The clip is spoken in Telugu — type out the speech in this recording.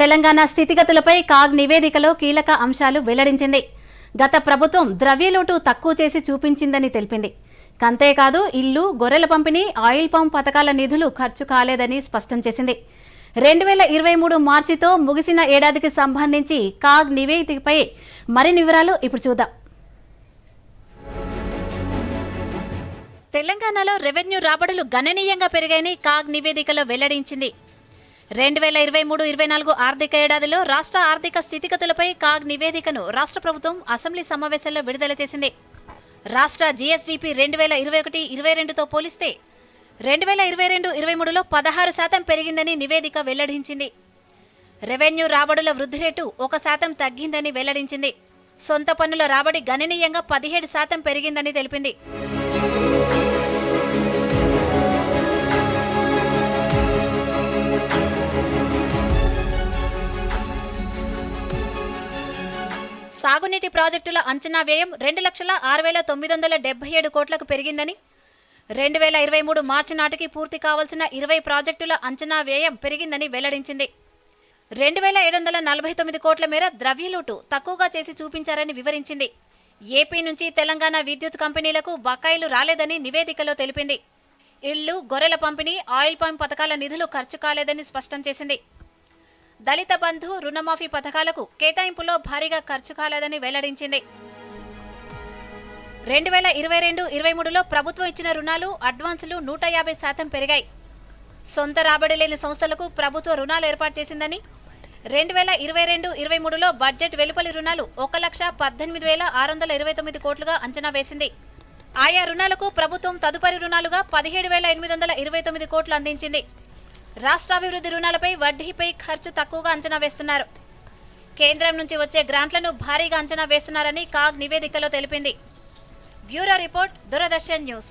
తెలంగాణ స్థితిగతులపై కాగ్ నివేదికలో కీలక అంశాలు వెల్లడించింది. గత ప్రభుత్వం ద్రవ్యలోటు తక్కువ చేసి చూపించిందని తెలిపింది. అంతేకాదు ఇల్లు గొర్రెల పంపిణీ ఆయిల్ పంప్ పథకాల నిధులు ఖర్చు కాలేదని స్పష్టం చేసింది. రెండు వేల ఇరవై మూడు మార్చితో ముగిసిన ఏడాదికి సంబంధించి కాగ్ నివేదికపై మరిన్ని వివరాలు ఇప్పుడు చూద్దాం. తెలంగాణలో రెవెన్యూ రాబడులు గణనీయంగా పెరిగాయని కాగ్ నివేదికలో వెల్లడించింది. రెండు వేల ఇరవై మూడు ఇరవై నాలుగు ఆర్థిక ఏడాదిలో రాష్ట్ర ఆర్థిక స్థితిగతులపై కాగ్ నివేదికను రాష్ట్ర ప్రభుత్వం అసెంబ్లీ సమావేశంలో విడుదల చేసింది. రాష్ట్ర జీఎస్డీపీ రెండు వేల ఇరవై ఒకటి ఇరవై రెండుతో పోలిస్తే రెండు వేల ఇరవై రెండు ఇరవై మూడులో పదహారు శాతం పెరిగిందని నివేదిక వెల్లడించింది. రెవెన్యూ రాబడుల వృద్ధి రేటు ఒక శాతం తగ్గిందని వెల్లడించింది. సొంత పన్నుల రాబడి గణనీయంగా పదిహేడు శాతం పెరిగిందని తెలిపింది. సాగునీటి ప్రాజెక్టుల అంచనా వ్యయం రెండు లక్షల ఆరు వేల తొమ్మిది వందల డెబ్బై ఏడు కోట్లకు పెరిగిందని రెండు వేల ఇరవై మూడు మార్చి నాటికి పూర్తి కావాల్సిన ఇరవై ప్రాజెక్టుల అంచనా వ్యయం పెరిగిందని వెల్లడించింది. రెండు వేల ఏడు వందల నలభై తొమ్మిది కోట్ల మేర ద్రవ్యలోటు తక్కువగా చేసి చూపించారని వివరించింది. ఏపీ నుంచి తెలంగాణ విద్యుత్ కంపెనీలకు బకాయిలు రాలేదని నివేదికలో తెలిపింది. ఇళ్ళు గొర్రెల పంపిణీ ఆయిల్ పంప్ పథకాల నిధులు ఖర్చు కాలేదని స్పష్టం చేసింది. దళిత బంధు రుణమాఫీ పథకాలకు కేటాయింపులో భారీగా ఖర్చు కాలేదని వెల్లడించింది. రెండు వేల ఇరవై రెండు ఇరవై మూడులో ప్రభుత్వం ఇచ్చిన రుణాలు అడ్వాన్సులు నూట యాభై శాతం పెరిగాయి. సొంత రాబడి లేని సంస్థలకు ప్రభుత్వ రుణాలు ఏర్పాటు చేసిందని రెండు వేల ఇరవై రెండు ఇరవై మూడులో బడ్జెట్ వెలుపలి రుణాలు ఒక లక్ష పద్దెనిమిది వేల ఆరు వందల ఇరవై తొమ్మిది కోట్లుగా అంచనా వేసింది. ఆయా రుణాలకు ప్రభుత్వం తదుపరి రుణాలుగా పదిహేడు వేల ఎనిమిది వందల ఇరవై తొమ్మిది కోట్లు అందించింది. రాష్ట్రాభివృద్ధి రుణాలపై వడ్డీపై ఖర్చు తక్కువగా అంచనా వేస్తున్నారు. కేంద్రం నుంచి వచ్చే గ్రాంట్లను భారీగా అంచనా వేస్తున్నారని కాగ్ నివేదికలో తెలిపింది. Bureau report Doordarshan news.